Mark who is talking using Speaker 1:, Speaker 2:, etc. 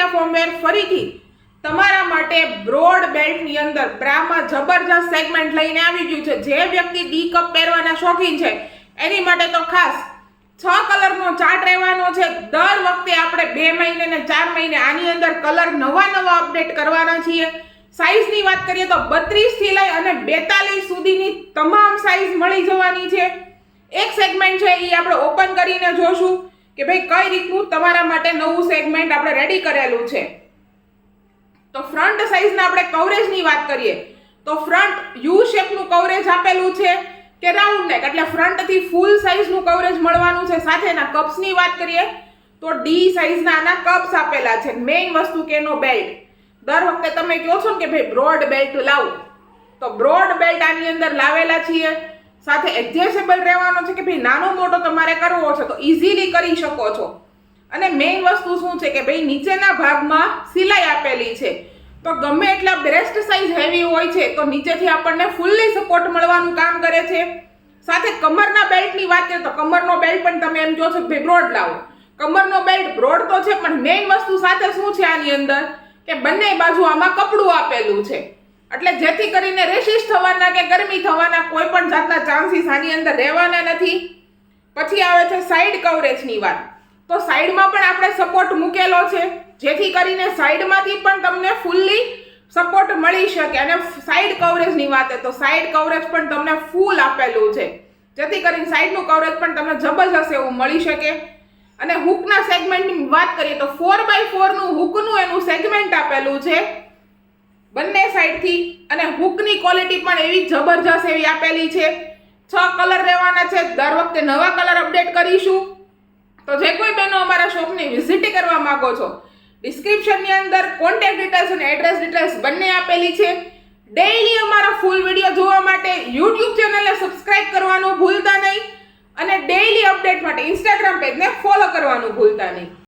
Speaker 1: Asia ફોર્મવેર ફરીથી તમારા માટે બ્રોડ બેલ્ટની અંદર બ્રામાં જબરજસ્ત સેગમેન્ટ લઈને આવી ગયું છે. જે વ્યક્તિ ડી કપ પહેરવાના શોખીન છે, એની માટે તો ખાસ છ કલરનો ચાર્ટ રહેવાનો છે. દર વખતે આપણે બે મહિને ને ચાર મહિને આની અંદર કલર નવા નવા અપડેટ કરવાના છીએ. સાઇઝની વાત કરીએ તો બત્રીસથી લઈ અને બેતાલીસ સુધીની તમામ સાઇઝ મળી જવાની છે. એક સેગમેન્ટ છે એ આપણે ઓપન કરીને જોશું. કે ભાઈ કઈ રીતનું તમારા માટે નવું સેગમેન્ટ આપણે રેડી કરેલું છે? તો ફ્રન્ટ સાઈઝના આપણે કવરેજની વાત કરીએ, તો ફ્રન્ટ યુ શેપનું કવરેજ આપેલું છે કે રાઉન્ડ નેક એટલે ફ્રન્ટથી ફૂલ સાઈઝનું કવરેજ મળવાનું છે. સાથેના કપ્સની વાત કરીએ, તો ડી સાઈઝના આના કપ્સ આપેલા છે. મેઇન વસ્તુ કે એનો બેલ્ટ દર વખતે તમે કહો છો કે ભાઈ બ્રોડ બેલ્ટ લાવો. તો બ્રોડ બેલ્ટ આની અંદર લાવેલા છીએ. સાથે એડજસ્ટેબલ રહેવાનો છે કે ભાઈ નાનો મોટો તમારે કરવો છે તો ઇઝીલી કરી શકો છો. અને મેઇન વસ્તુ શું છે કે ભાઈ નીચેના ભાગમાં સિલાઈ આપેલી છે. તો ગમે એટલા બ્રેસ્ટ સાઇઝ હેવી હોય છે તો નીચેથી આપણને ફૂલ્લી સપોર્ટ મળવાનું કામ કરે છે. સાથે કમરના બેલ્ટની વાત કરીએ તો કમરનો બેલ્ટ પણ તમે એમ કહો છો ભાઈ બ્રોડ લાવો. કમરનો બેલ્ટ બ્રોડ તો છે પણ મેઇન વસ્તુ સાથે શું છે આની અંદર? કે બંને બાજુ આમાં કપડું આપેલું છે. એટલે જેથી કરીને રેશિશ થવાના કે ગરમી થવાના કોઈ પણ જાતના ચાન્સીસ આની અંદર રહેવાના નથી. પછી આવે છે સાઈડ કવરેજની વાત. તો સાઈડમાં પણ આપણે સપોર્ટ મૂકેલો છે. જેથી કરીને સાઈડમાંથી પણ તમને ફૂલ્લી સપોર્ટ મળી શકે. અને સાઈડ કવરેજની વાત તો સાઈડ કવરેજ પણ તમને ફૂલ આપેલું છે. જેથી કરીને સાઈડનું કવરેજ પણ તમને જબરજસ્ત એવું મળી શકે. અને હુકના સેગમેન્ટની વાત કરીએ તો ફોર બાય ફોરનું હુકનું એનું સેગમેન્ટ આપેલું છે. બંને સાઈડથી અને હુકની ક્વોલિટી પણ એવી જબરજસ્ત એવી આપેલી છે. છ કલર રહેવાના છે. દર વખતે નવા કલર અપડેટ કરીશું. તો જે કોઈ બહેનો અમારા શોપની વિઝિટ કરવા માંગો છો ડિસ્ક્રિપ્શનની અંદર કોન્ટેક્ટ ડિટેલ્સ અને એડ્રેસ ડિટેલ્સ બંને આપેલી છે. ડેઈલી અમારા ફૂલ વીડિયો જોવા માટે યુટ્યુબ ચેનલને સબસ્ક્રાઇબ કરવાનું ભૂલતા નહીં. અને ડેઈલી અપડેટ માટે ઇન્સ્ટાગ્રામ પેજને ફોલો કરવાનું ભૂલતા નહીં.